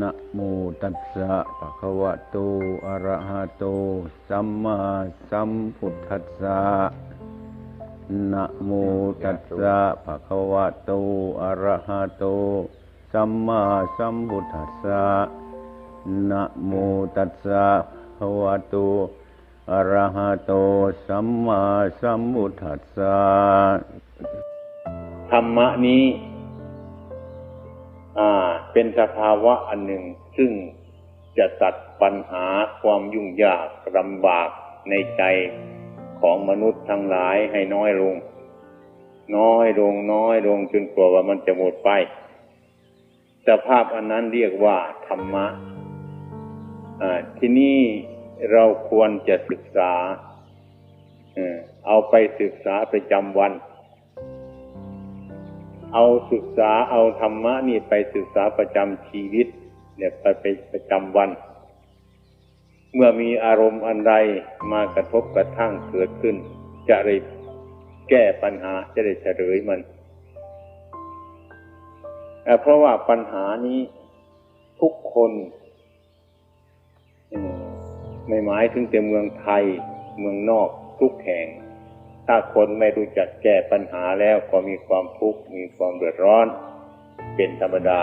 นะโมตัสสะภะคะวะโต อะระหะโต สัมมาสัมพุทธัสสะ นะโมตัสสะภะคะวะโต อะระหะโต สัมมาสัมพุทธัสสะ นะโมตัสสะภะคะวะโต อะระหะโต สัมมาสัมพุทธัสสะ ธรรมะนี้ อ่า เป็นสภาวะอันหนึ่ง ซึ่งจะตัดปัญหาความยุ่งยากลำบากในใจของมนุษย์ทั้งหลายให้น้อยลง น้อยลงน้อยลงจนกว่าว่ามันจะหมดไปสภาพอันนั้นเรียกว่าธรรมะที่นี่เราควรจะศึกษา เอาไปศึกษาประจำวัน เอาศึกษาเอาธรรมะนี่ไปศึกษาประจำชีวิต เนี่ยไปไปประจำวัน เมื่อมีอารมณ์อันใดมากระทบกระทั่งเกิดขึ้น จะได้แก้ปัญหาจะได้เฉลยมันเอ่เพราะว่าปัญหานี้ทุกคนไม่หมายถึงแต่เมืองไทยเมืองนอกทุกแห่ง ถ้าคนไม่รู้จักแก้ปัญหาแล้วก็มีความทุกข์มีความเดือดร้อน เป็นธรรมดา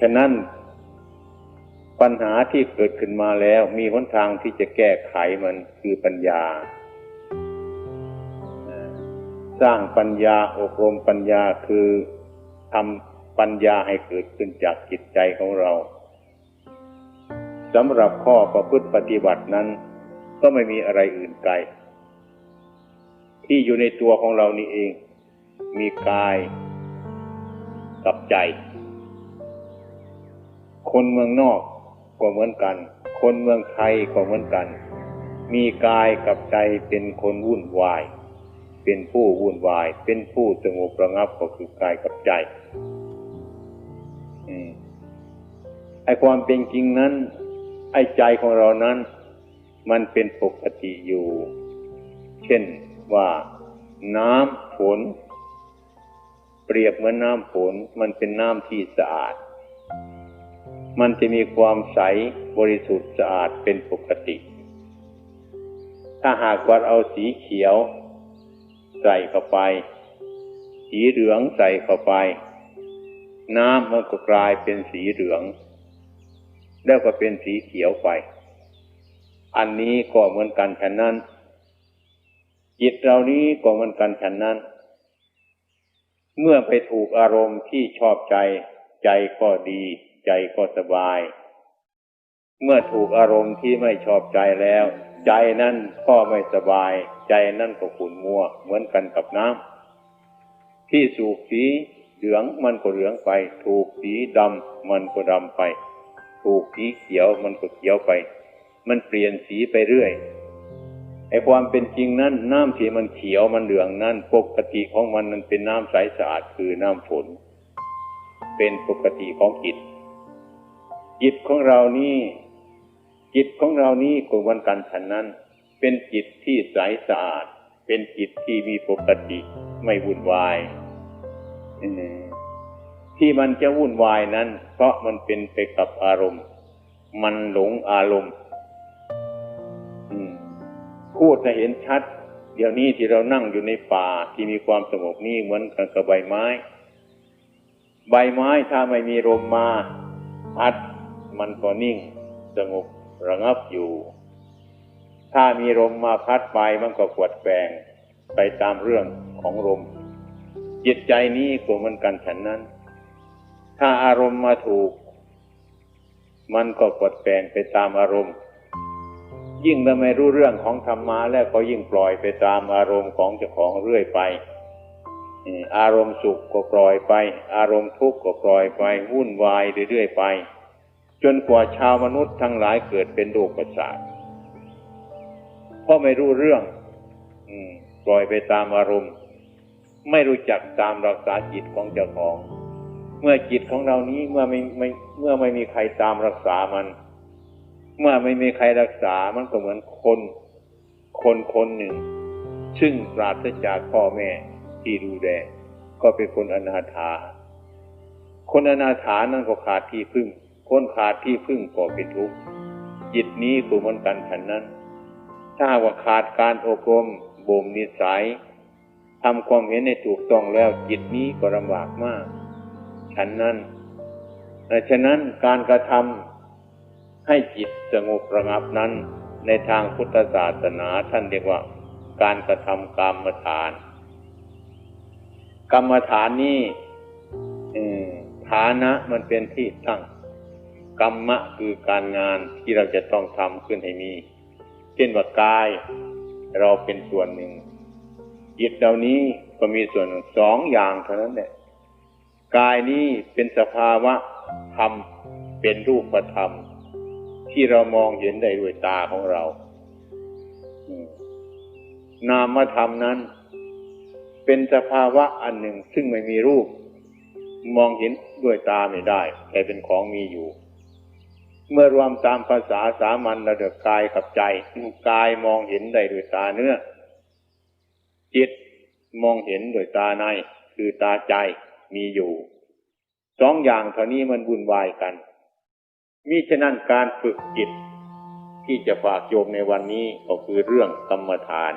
ฉะนั้นปัญหาที่เกิดขึ้นมาแล้วมีหนทางที่จะแก้ไขมันคือปัญญา สร้างปัญญาอบรมปัญญาคือทำปัญญาให้เกิดขึ้นจากจิตใจของเราสำหรับข้อประพฤติปฏิบัตินั้น ก็ไม่มีอะไรอื่นไกล ที่อยู่ในตัวของเรานี่เอง มีกายกับใจ คนเมืองนอกก็เหมือนกัน คนเมืองไทยก็เหมือนกัน มีกายกับใจเป็นคนวุ่นวาย เป็นผู้วุ่นวาย เป็นผู้สงบระงับก็คือกายกับใจไอความเป็นจริงนั้น ไอใจของเรานั้น มันเป็นปกติอยู่ เช่นว่าน้ำฝน เปรียบเหมือนน้ำฝนมันเป็นน้ำที่สะอาด มันจะมีความใสบริสุทธิ์สะอาดเป็นปกติ ถ้าหากว่าเอาสีเขียว ใส่เข้าไป สีเหลืองใส่เข้าไป น้ำมันก็กลายเป็นสีเหลือง แล้วก็เป็นสีเขียวไป อันนี้ก็เหมือนกันฉันนั้น จิตเรานี้ก็เหมือนกันฉันนั้น เมื่อไปถูกอารมณ์ที่ชอบใจ ใจก็ดี ใจก็สบาย เมื่อถูกอารมณ์ที่ไม่ชอบใจแล้ว ใจนั่นก็ไม่สบาย ใจนั่นก็ขุ่นมัว เหมือนกันกับน้ำที่สูบสีเหลืองมันก็เหลืองไป ถูกสีดำมันก็ดำไป ถูกสีเขียวมันก็เขียวไป มันเปลี่ยนสีไปเรื่อยไอ้ความเป็นจริงนั้นน้ำที่มันเขียวมันเหลืองนั้นปกติของมันมันเป็นน้ำใสสะอาดคือน้ำฝน เป็นปกติของจิต จิตของเรานี่ จิตของเรานี่ก็วันกันฉันนั้น เป็นจิตที่ใสสะอาด เป็นจิตที่มีปกติไม่วุ่นวายที่มันจะวุ่นวายนั้น เพราะมันเป็นไปกับอารมณ์ มันหลงอารมณ์ พูดให้เห็นชัด เดี๋ยวนี้ที่เรานั่งอยู่ในป่าที่มีความสงบนี่เหมือนกันกับใบไม้ ใบไม้ถ้าไม่มีลมมาพัดมันก็นิ่ง สงบระงับอยู่ ถ้ามีลมมาพัดไปมันก็กวดแปลงไปตามเรื่องของลมจิตใจนี้ก็เหมือนกันฉันนั้น ถ้าอารมณ์มาถูก มันก็กดแปลงไปตามอารมณ์ ยิ่งถ้าไม่รู้เรื่องของธรรมะแล้วก็ยิ่งปล่อยไปตามอารมณ์ของเจ้าของเรื่อยไป อารมณ์สุขก็ปล่อยไป อารมณ์ทุกข์ก็ปล่อยไปวุ่นวายเรื่อยๆไป จนกว่าชาวมนุษย์ทั้งหลายเกิดเป็นโรคประสาทเพราะไม่รู้เรื่องอปล่อยไปตามอารมณ์ ไม่รู้จักตามรักษาจิตของเจ้าของ เมื่อจิตของเรานี้เมื่อไม่ไม่เมื่อไม่มีใครตามรักษามัน เมื่อไม่มีใครรักษา มันก็เหมือนคน คนคนหนึ่ง ซึ่งปราศจากพ่อแม่ที่ดูแลก็เป็นคนอนาถา คนอนาถานั่นก็ขาดที่พึ่ง คนขาดที่พึ่งก็เป็นทุกข์ จิตนี้ก็มือนกันฉันนั้น ถ้าว่าขาดการอบรมบ่มนิสัยทำความเห็นในถูกต้องแล้วจิตนี้ก็ลำบากมาก ฉันนั้น ฉะนั้นการกระทำ ให้จิตสงบระงับนั้น ในทางพุทธศาสนาท่านเรียกว่า การกระทำกรรมฐาน กรรมฐานนี้ฐานะมันเป็นที่ตั้ง กรรมะคือการงานที่เราจะต้องทำขึ้นให้มี เช่นว่ากาย เราเป็นส่วนหนึ่งจิตเหล่านี้ก็มีส่วนสองอย่างเท่านั้นแหละกายนี้เป็นสภาวะธรรมเป็นรูปธรรม ที่เรามองเห็นได้ด้วยตาของเรา นามธรรมนั้น เป็นสภาวะอันหนึ่งซึ่งไม่มีรูป มองเห็นด้วยตาไม่ได้ แต่เป็นของมีอยู่ เมื่อรวมตามภาษาสามัญระดับกายกับใจกายมองเห็นได้ด้วยตาเนื้อ จิตมองเห็นด้วยตาใน คือตาใจมีอยู่สองอย่างเท่านี้มันวุ่นวายกัน มิฉะนั้นการฝึกจิตที่จะฝากโยมในวันนี้ก็คือเรื่องกรรมฐาน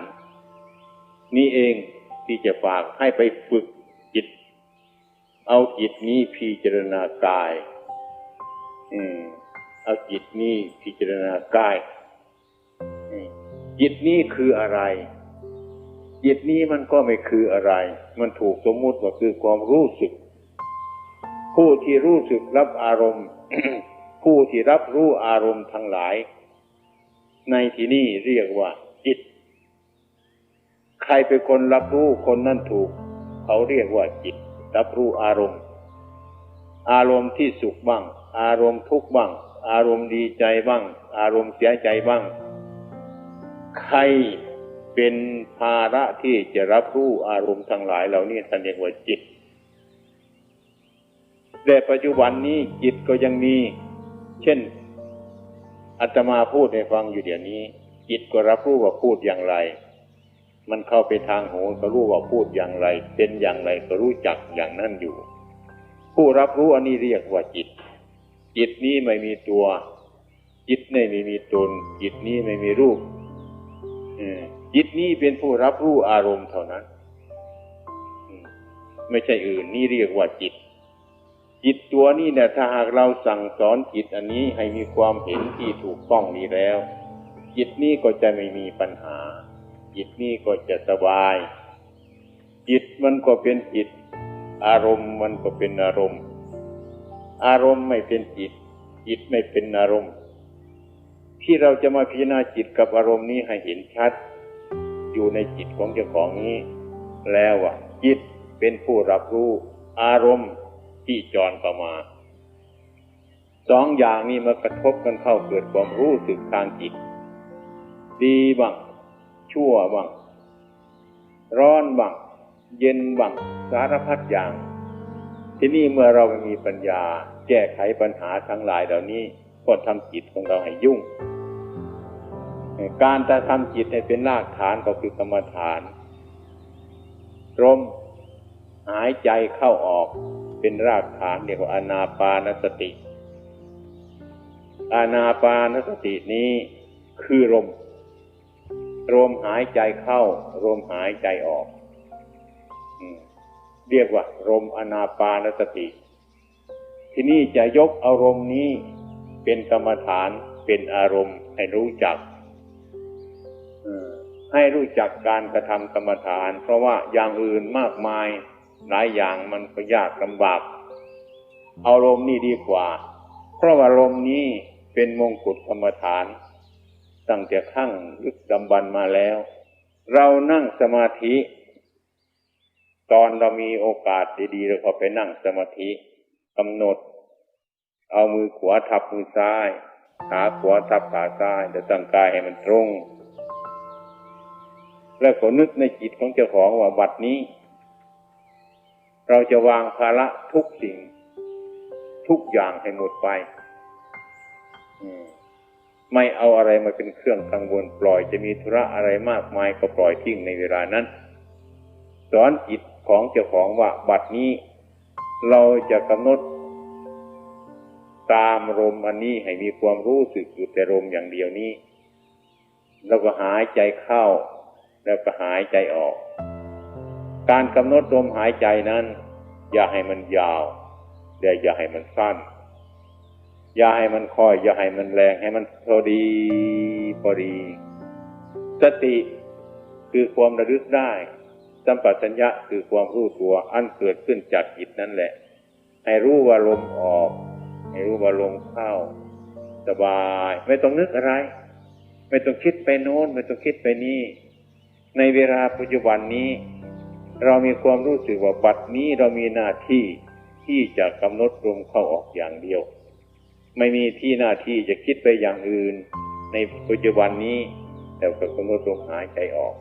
นี่เองที่จะฝากให้ไปฝึกจิต เอาจิตนี้พิจารณากาย อืมเอาจิตนี้พิจารณากายจิตนี้คืออะไร จิตนี้มันก็ไม่คืออะไร มันถูกสมมุติว่าคือความรู้สึก ผู้ที่รู้สึกรับอารมณ์ ผู้ที่รับรู้อารมณ์ทั้งหลาย ในที่นี้เรียกว่า จิต ใครเป็นคนรับรู้คนนั้นถูก เขาเรียกว่าจิต รับรู้อารมณ์ อารมณ์ที่สุขบ้าง อารมณ์ทุกข์บ้าง อารมณ์ดีใจบ้าง อารมณ์เสียใจบ้าง ใครเป็นภาระที่จะรับรู้อารมณ์ทั้งหลายเหล่านี้ท่านเรียกว่าจิตแต่ปัจจุบันนี้จิตก็ยังมี เช่นอาตมาพูดให้ฟังอยู่เดี๋ยวนี้ จิตก็รับรู้ว่าพูดอย่างไร มันเข้าไปทางหูก็รู้ว่าพูดอย่างไร เป็นอย่างไรก็รู้จักอย่างนั้นอยู่ ผู้รับรู้อันนี้เรียกว่าจิต จิตนี้ไม่มีตัว จิตไม่มีตน จิตนี้ไม่มีรูปจิตนี้เป็นผู้รับรู้อารมณ์เท่านั้น ไม่ใช่อื่นนี่เรียกว่าจิต จิตตัวนี้เนี่ยถ้าหากเราสั่งสอนจิตอันนี้ให้มีความเห็นที่ถูกต้องนี้แล้ว จิตนี้ก็จะไม่มีปัญหา จิตนี้ก็จะสบาย จิตมันก็เป็นจิต อารมณ์มันก็เป็นอารมณ์ อารมณ์ไม่เป็นจิต จิตไม่เป็นอารมณ์ ที่เราจะมาพิจารณาจิตกับอารมณ์นี้ให้เห็นชัด อยู่ในจิตของเจ้าของนี้ แล้วอะจิตเป็นผู้รับรู้อารมณ์ ที่จรเข้ามาสองอย่างนี้มากระทบกันเข้าเกิดความรู้สึกทางจิต ดีบ้างชั่วบ้างร้อนบ้างเย็นบ้างสารพัดอย่าง ที่นี่เมื่อเราไม่มีปัญญา แก้ไขปัญหาทั้งหลายเหล่านี้ก็ทำจิตของเราให้ยุ่ง การจะทำจิตให้เป็นรากฐานก็คือกรรมฐานลม หายใจเข้าออกเป็นรากฐานเรียกว่าอนาปานสติ อานาปานสตินี้คือลมลมหายใจเข้าลมหายใจออกเรียกว่าลมอนาปานสติ ที่นี่จะยกอารมณ์นี้เป็นกรรมฐานเป็นอารมณ์ให้รู้จักให้รู้จักการกระทำกรรมฐาน เพราะว่าอย่างอื่นมากมาย หลายอย่างมันก็ยากลำบากเอาลมนี่ดีกว่า เพราะว่าลมนี้เป็นมงกุฎกรรมฐาน ตั้งแต่ขั้งลึกดำบันมาแล้ว เรานั่งสมาธิ ตอนเรามีโอกาสดีๆเราก็ไปนั่งสมาธิกำหนด เอามือขวาทับมือซ้ายขาขวาทับขาซ้ายแล้วตั้งกายให้มันตรง แล้วก็นึกในจิตของเจ้าของว่าบัดนี้ เราจะวางภาระทุกสิ่ง ทุกอย่างให้หมดไปไม่เอาอะไรมาเป็นเครื่องกังวลปล่อยจะมีธุระอะไรมากมายก็ปล่อยทิ้งในเวลานั้น สอนจิตของเจ้าของว่าบัดนี้ เราจะกำหนดตามลมอันนี้ให้มีความรู้สึกอยู่แต่ลมอย่างเดียวนี้ แล้วก็หายใจเข้า แล้วก็หายใจออก การกำหนดลมหายใจนั้น อย่าให้มันยาวแต่อย่าให้มันสั้น อย่าให้มันค่อย อย่าให้มันแรงให้มันพอดีพอดี สติคือความระลึกได้ สัมปชัญญะคือความรู้ตัวอันเกิดขึ้นจากจิตนั่นแหละ ให้รู้ว่าลมออก ให้รู้ว่าลมเข้า สบาย ไม่ต้องนึกอะไร ไม่ต้องคิดไปโน้น ไม่ต้องคิดไปนี่ ในเวลาปัจจุบันนี้ เรามีความรู้สึกว่าบัดนี้เรามีหน้าที่ที่จะกำหนดลมเข้าออกอย่างเดียว ไม่มีที่หน้าที่จะคิดไปอย่างอื่น ในปัจจุบันนี้แต่ก็กำหนดลมหายใจออก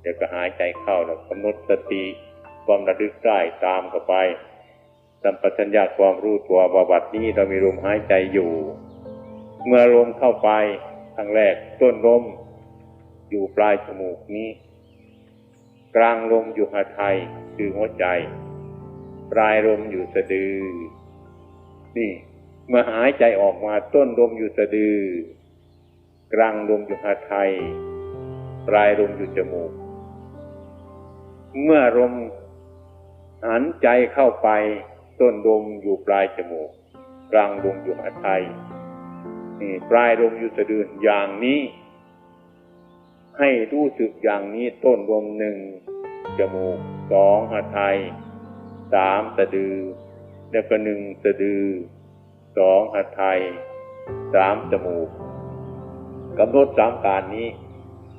เดี๋ยวก็หายใจเข้าแล้วกำหนดสติความระลึกได้ตามเข้าไปสัมปชัญญะความรู้ตัวว่าบัดนี้เรามีลมหายใจอยู่ เมื่อลมเข้าไปครั้งแรกต้นลมอยู่ปลายจมูกนี้ กลางลมอยู่หาไทยคือหัวใจ ปลายลมอยู่สะดือ นี่เมื่อหายใจออกมาต้นลมอยู่สะดือ กลางลมอยู่หาไทย ปลายลมอยู่จมูก เมื่อลมหันใจเข้าไปต้นลมอยู่ปลายจมูก กลางลมอยู่หาไทยนี่ปลายลมอยู่สะดืออย่างนี้ ให้รู้สึกอย่างนี้ต้นลมหนึ่งจมูกสองหาไทยสามสะดือ แล้วก็หนึ่งสะดือสองหาไทยสามจมูกกำหนดสามการนี้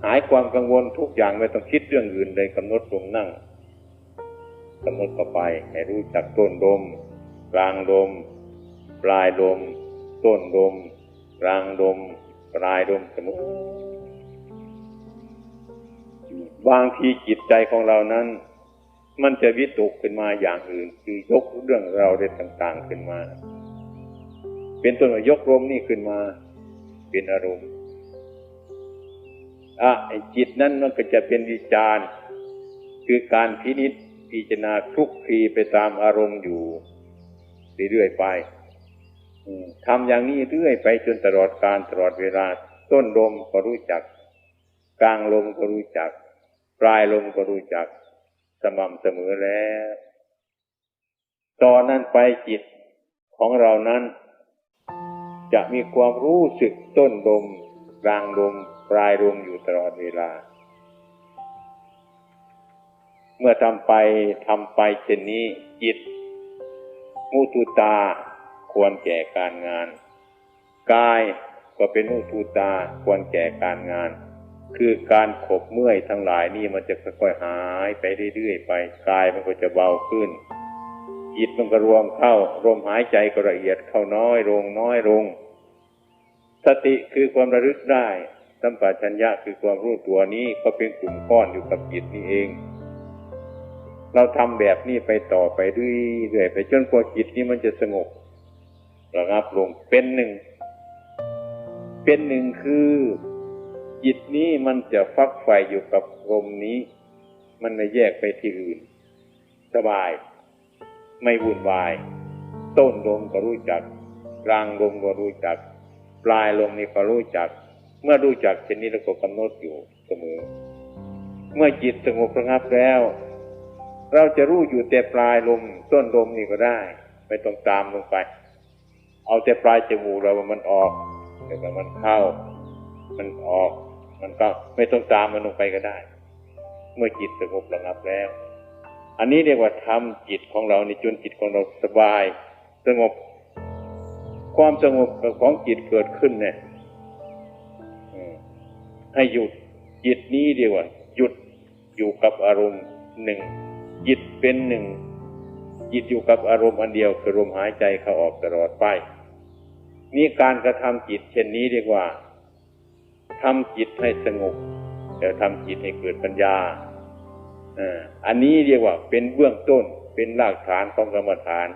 หายความกังวลทุกอย่างไม่ต้องคิดเรื่องอื่นเลยกำหนดลงนั่งกำหนดเข้าไปให้รู้จักต้นลมกลางลม ปลายลม ต้นลมกลางลม ปลายลมสมมติ บางทีจิตใจของเรานั้น มันจะวิตกขึ้นมาอย่างอื่น คือยกเรื่องเราเรื่องต่างๆขึ้นมา เป็นต้นว่ายกลมนี่ขึ้นมา เป็นอารมณ์อะไอจิตนั้นมันก็จะเป็นวิจารณ์คือการพินิจพิจารณาทุกทีไปตามอารมณ์อยู่เรื่อยๆไปทำอย่างนี้เรื่อยไปจนตลอดการตลอดเวลา ต้นลมก็รู้จัก กลางลมก็รู้จัก ปลายลมก็รู้จักสม่ำเสมอแล้ว ตอนนั้นไปจิตของเรานั้น จะมีความรู้สึกต้นลมกลางลมปลายลมอยู่ตลอดเวลา เมื่อทำไปทำไปเช่นนี้จิต มุตุตาควรแก่การงาน กายก็เป็นมุตุตาควรแก่การงาน คือการขบเมื่อยทั้งหลายนี่มันจะค่อยๆหายไปเรื่อยๆไปกายมันก็จะเบาขึ้นจิตมันก็รวมเข้าลมหายใจก็ละเอียดเข้าน้อยลงน้อยลง สติคือความระลึกได้สัมปชัญญะคือความรู้ตัวนี้ก็เป็นกลุ่มก้อนอยู่กับจิตนี่เอง เราทำแบบนี้ไปต่อไปเรื่อยๆไปจนกว่าจิตนี้มันจะสงบระงับลงเป็นหนึ่ง เป็นหนึ่งคือ จิตนี้มันจะฟักไฟอยู่กับลมนี้ มันไม่แยกไปที่อื่น สบาย ไม่วุ่นวาย ต้นลมก็รู้จัก กลางลมก็รู้จัก ปลายลมนี่ก็รู้จัก เมื่อรู้จักเช่นนี้เราก็กำหนดอยู่เสมอ เมื่อจิตสงบระงับแล้ว เราจะรู้อยู่แต่ปลายลม ต้นลมนี่ก็ได้ ไม่ต้องตามลงไป เอาแต่ปลายจมูกเรามันออกเดี๋ยวมันเข้ามันออก มันก็ไม่ต้องตามมันลงไปก็ได้ เมื่อจิตสงบระงับแล้ว อันนี้เรียกว่าทำจิตของเราในจนจิตของเราสบาย สงบ ความสงบของจิตเกิดขึ้นเนี่ยให้หยุดจิตนี้เดียว่าหยุดอยู่กับอารมณ์หนึ่งจิตเป็นหนึ่งจิตอยู่กับอารมณ์อันเดียวคือลมหายใจเข้าออกตลอดไปนี่การกระทำจิตเช่นนี้เรียกว่า ทำจิตให้สงบแต่ทำจิตให้เกิดปัญญาอันนี้เรียกว่าเป็นเบื้องต้นเป็นรากฐานของกรรมฐาน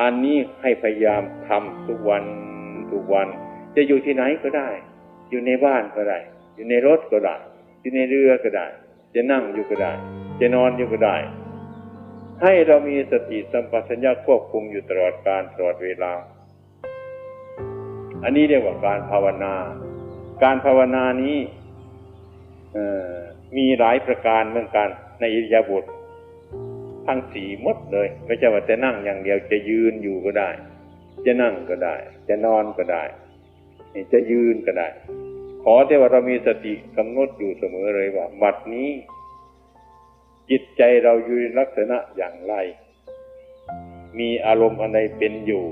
อันนี้ให้พยายามทำทุกวันทุกวัน จะอยู่ที่ไหนก็ได้ อยู่ในบ้านก็ได้ อยู่ในรถก็ได้ อยู่ในเรือก็ได้ จะนั่งอยู่ก็ได้ จะนอนอยู่ก็ได้ ให้เรามีสติสัมปชัญญะควบคุมอยู่ตลอดการตลอดเวลา อันนี้เรียกว่าการภาวนา การภาวนานี้มีหลายประการเหมือนกัน ในอิริยาบถทั้งสี่มดเลย ไม่ใช่ว่าจะนั่งอย่างเดียวจะยืนอยู่ก็ได้ จะนั่งก็ได้ จะนอนก็ได้ จะยืนก็ได้ ขอแต่ว่าเรามีสติกำหนดอยู่เสมอเลยว่าบัดนี้ จิตใจเราอยู่ในลักษณะอย่างไร มีอารมณ์อะไรเป็นอยู่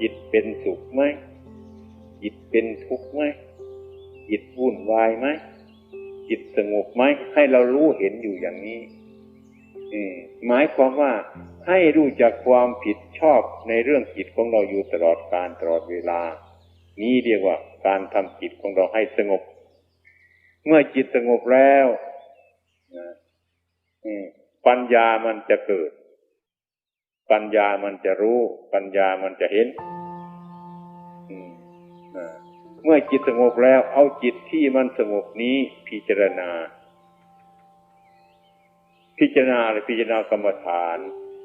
จิตเป็นสุขไหมจิตเป็นทุกข์ไหม จิตวุ่นวายไหมจิตสงบไหมให้เรารู้เห็นอยู่อย่างนี้หมายความว่าให้รู้จักความผิดชอบในเรื่องจิตของเราอยู่ตลอดการตลอดเวลา นี้เรียกว่าการทำจิตของเราให้สงบ เมื่อจิตสงบแล้วปัญญามันจะเกิด ปัญญามันจะรู้ ปัญญามันจะเห็น เมื่อจิตสงบแล้วเอาจิตที่มันสงบนี้พิจารณา พิจารณาหรือพิจารณากรรมฐาน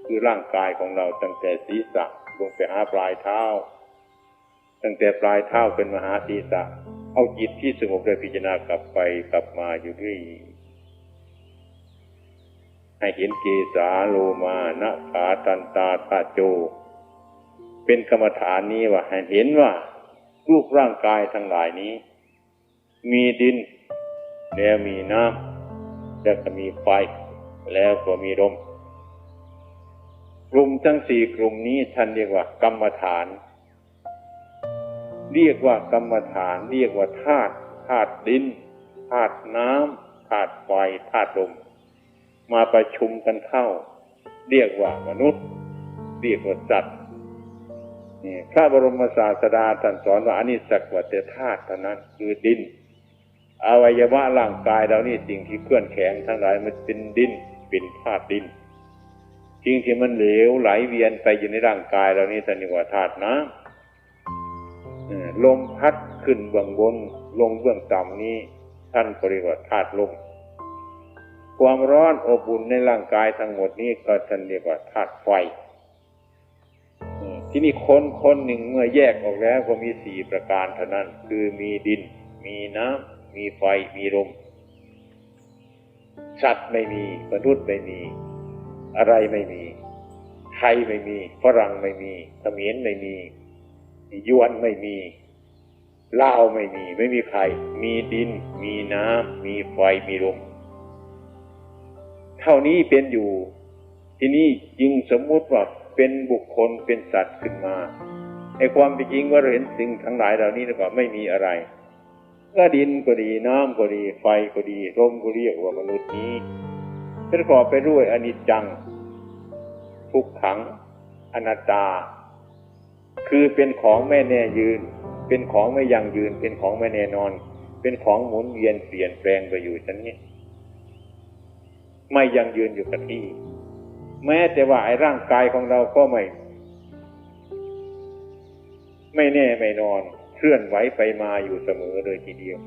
คือร่างกายของเราตั้งแต่ศีรษะลงไปหาปลายเท้า ตั้งแต่ปลายเท้าเป็นมหาศีรษะ เอาจิตที่สงบเลยพิจารณากลับไปกลับมาอยู่ด้วยให้เห็นเกสาโลมานะขาตันตาตาโจ เป็นกรรมฐานนี้ว่าให้เห็นว่า รูปร่างกายทั้งหลายนี้ มีดิน แล้วมีน้ำแล้วก็มีไฟ แล้วก็มีลมกลุ่มทั้งสี่กลุ่มนี้ท่านเรียกว่ากรรมฐาน เรียกว่ากรรมฐาน เรียกว่าธาตุธาตุดินธาตุน้ำธาตุไฟธาตุลมมาประชุมกันเข้า เรียกว่ามนุษย์ เรียกว่าสัตว์ พระบรมศาสดาท่านสอนว่าอันนี้สักวัตธาตุเท่านั้นคือดิน อวัยวะร่างกายเรานี่สิ่งที่เคลื่อนแข็งทั้งหลายมันเป็นดินเป็นธาตุดินสิ่งที่มันเหลวไหลเวียนไปอยู่ในร่างกายเรานี่ท่านเรียกว่าธาตุน้ำลมพัดขึ้นเบื้องบนลงเบื้องต่ำนี้ ท่านเรียกว่าธาตุลมความร้อนอบอุ่นในร่างกายทั้งหมดนี้ก็ท่านเรียกว่าธาตุไฟ ที่นี่คนคนหนึ่งเมื่อแยกออกแล้วก็มีสี่ประการเท่านั้น คือมีดิน มีน้ำมีไฟมีลมสัตว์ไม่มีมนุษย์ไม่มี อะไรไม่มี ไทยไม่มีฝรั่งไม่มีเขมรไม่มียวนไม่มีลาวไม่มี ไม่มีใคร มีดิน มีน้ำมีไฟมีลมเท่านี้เป็นอยู่ ที่นี่จึงสมมุติว่า เป็นบุคคลเป็นสัตว์ขึ้นมาไอ้ความเป็นจริงว่าเราเห็นสิ่งทั้งหลายเหล่านี้แล้วก็ไม่มีอะไรก็ดินก็ดีน้ำก็ดีไฟก็ดีลมก็เรียกว่ามนุษย์นี้ประกอบไปด้วยอนิจจัง ทุกขัง อนัตตา คือเป็นของไม่แน่ยืน เป็นของไม่ยั่งยืน เป็นของไม่แน่นอน เป็นของหมุนเวียนเปลี่ยนแปลงไปอยู่ชั้นนี้ ไม่ยั่งยืนอยู่กับที่ แม้แต่ว่าไอ้ร่างกายของเราก็ไม่ ไม่แน่ไม่นอน เคลื่อนไหวไปมาอยู่เสมอเลยทีเดียว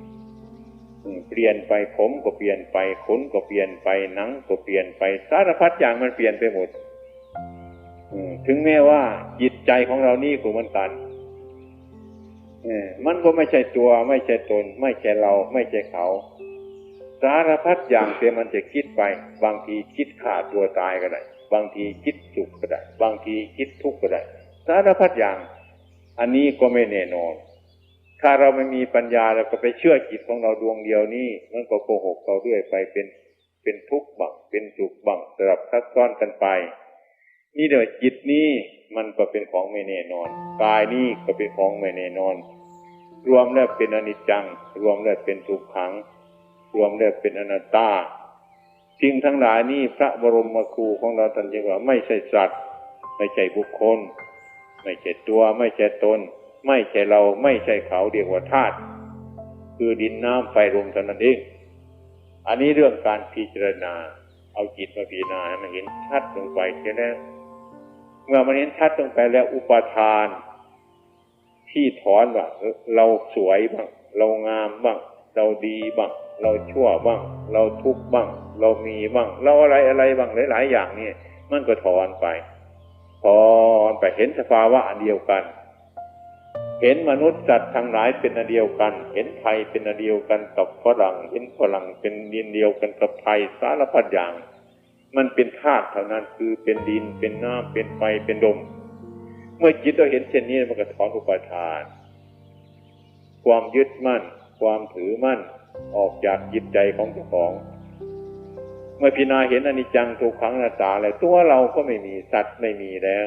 เปลี่ยนไปผมก็เปลี่ยนไปขนก็เปลี่ยนไปหนังก็เปลี่ยนไปสารพัดอย่างมันเปลี่ยนไปหมดถึงแม้ว่าจิตใจของเรานี่ก็มันตันมันก็ไม่ใช่ตัว ไม่ใช่ตน ไม่ใช่เรา ไม่ใช่เขา สารพัดอย่างเต็มมันจะคิดไป บางทีคิดฆ่าตัวตายก็ได้ บางทีคิดสุขก็ได้ บางทีคิดทุกข์ก็ได้ สารพัดอย่าง อันนี้ก็ไม่แน่นอน ถ้าเราไม่มีปัญญาเราก็ไปเชื่อจิตของเราดวงเดียวนี้มันก็โกหกเราด้วยไปเป็นเป็นทุกข์บังเป็นสุขบังสลับซับซ้อนกันไป นี่เดี๋ยวจิตนี้มันก็เป็นของไม่แน่นอนกายนี้ก็เป็นของไม่แน่นอน รวมแล้วเป็นอนิจจัง รวมแล้วเป็นทุกขัง รวมแล้วเป็นอนัตตา สิ่งทั้งหลายนี้พระบรมครูของเราท่านจึงว่าไม่ใช่สัตว์ ไม่ใช่บุคคล ไม่ใช่ตัว ไม่ใช่ตน ไม่ใช่เราไม่ใช่เขาเรียกว่าธาตุคือดินน้ำไฟลมเท่านั้นเองอันนี้เรื่องการพิจารณา เอาจิตมาพิจารณาให้มันเห็นชัดลงไปแค่นั้นเมื่อมันเห็นชัดลงไปแล้วอุปทาน ที่ถอนว่าเราสวยบ้างเรางามบ้างเราดีบ้าง เราชั่วบ้าง เราทุกข์บ้าง เรามีบ้าง เราอะไรอะไรบ้างหลาย ๆ อย่างนี่มันก็ถอนไป ถอนไปเห็นสภาวะอันเดียวกัน เห็นมนุษย์สัตว์ทั้งหลายเป็นอันเดียวกัน เห็นไทยเป็นอันเดียวกันกับฝรั่ง เห็นฝรั่งเป็นดินเดียวกันกับไทยสารพัดอย่าง มันเป็นธาตุเท่านั้นคือเป็นดินเป็นน้ำเป็นไฟเป็นลมเมื่อจิตเราเห็นเช่นนี้มันก็ถอนอุปาทาน ความยึดมั่น ความถือมั่น ออกจากจิตใจของเจ้าของ เมื่อพิจาเห็นอนิจจังทุกขังนัตาแล้วตัวเราก็ไม่มีสัตว์ไม่มีแล้ว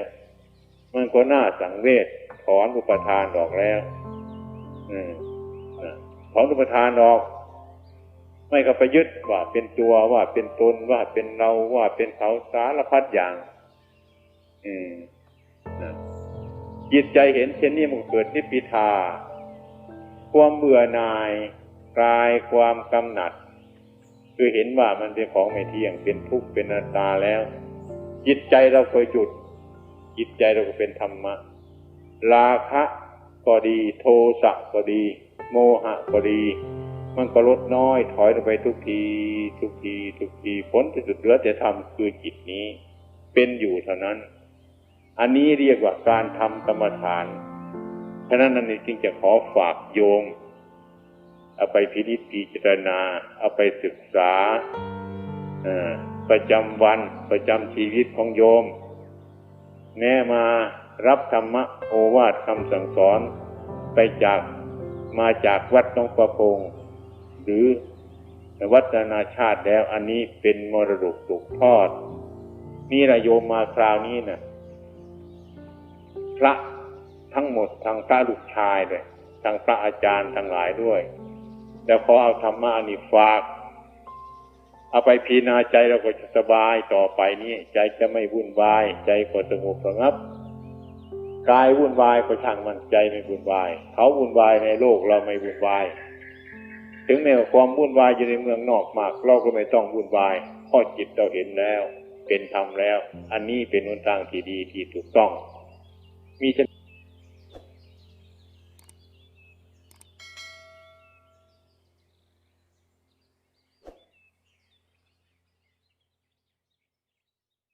มันก็น่าสังเวชถอนอุปทานออกแล้วอืมถอนอุปทานออกไม่ก็ไปยึดว่าเป็นตัวว่าเป็นตนว่าเป็นเราว่าเป็นเขาสารพัดอย่างอืมจิตใจเห็นเช่นนี้มันเกิดนิพพิทา ความเบื่อหน่าย คลายความกำหนัด คือเห็นว่ามันเป็นของไม่เที่ยงเป็นทุกข์เป็นอนัตตาแล้ว จิตใจเราเคยจุด จิตใจเราก็เป็นธรรมะ ราคะก็ดีโทสะก็ดี โมหะก็ดี มันก็ลดน้อยถอยลงไปทุกทีทุกทีทุกทีผลที่สุดเหลือแต่ทำคือจิตนี้ เป็นอยู่เท่านั้น อันนี้เรียกว่าการทำกรรมฐานฉะนั้นนั่นเองจึงจะขอฝากโยม เอาไปพินิจพิจารณา เอาไปศึกษาประจำวันประจำชีวิตของโยม แน่มารับธรรมะโอวาทคำสั่งสอนไปจากมาจากวัดหนองประพง หรือวัดนานาชาติแล้วอันนี้เป็นมรดกตกทอด นี่ระโยมมาคราวนี้นะ่ะพระทั้งหมดทางพระลูกชายเลยทางพระอาจารย์ทั้งหลายด้วย แล้วขอเอาธรรมะนี่ฝาก เอาไปพีนาใจเราก็จะสบายต่อไปนี้ใจจะไม่วุ่นวาย ใจก็สงบระงับกายวุ่นวายก็ช่างมันใจไม่วุ่นวาย เขาวุ่นวายในโลกเราไม่วุ่นวาย ถึงแม้ว่าความวุ่นวายอยู่ในเมืองนอกมาก เราก็ไม่ต้องวุ่นวายเพราะจิตเราเห็นแล้ว เป็นธรรมแล้ว อันนี้เป็นหนทางที่ดีที่ถูกต้อง มีฉะนั้น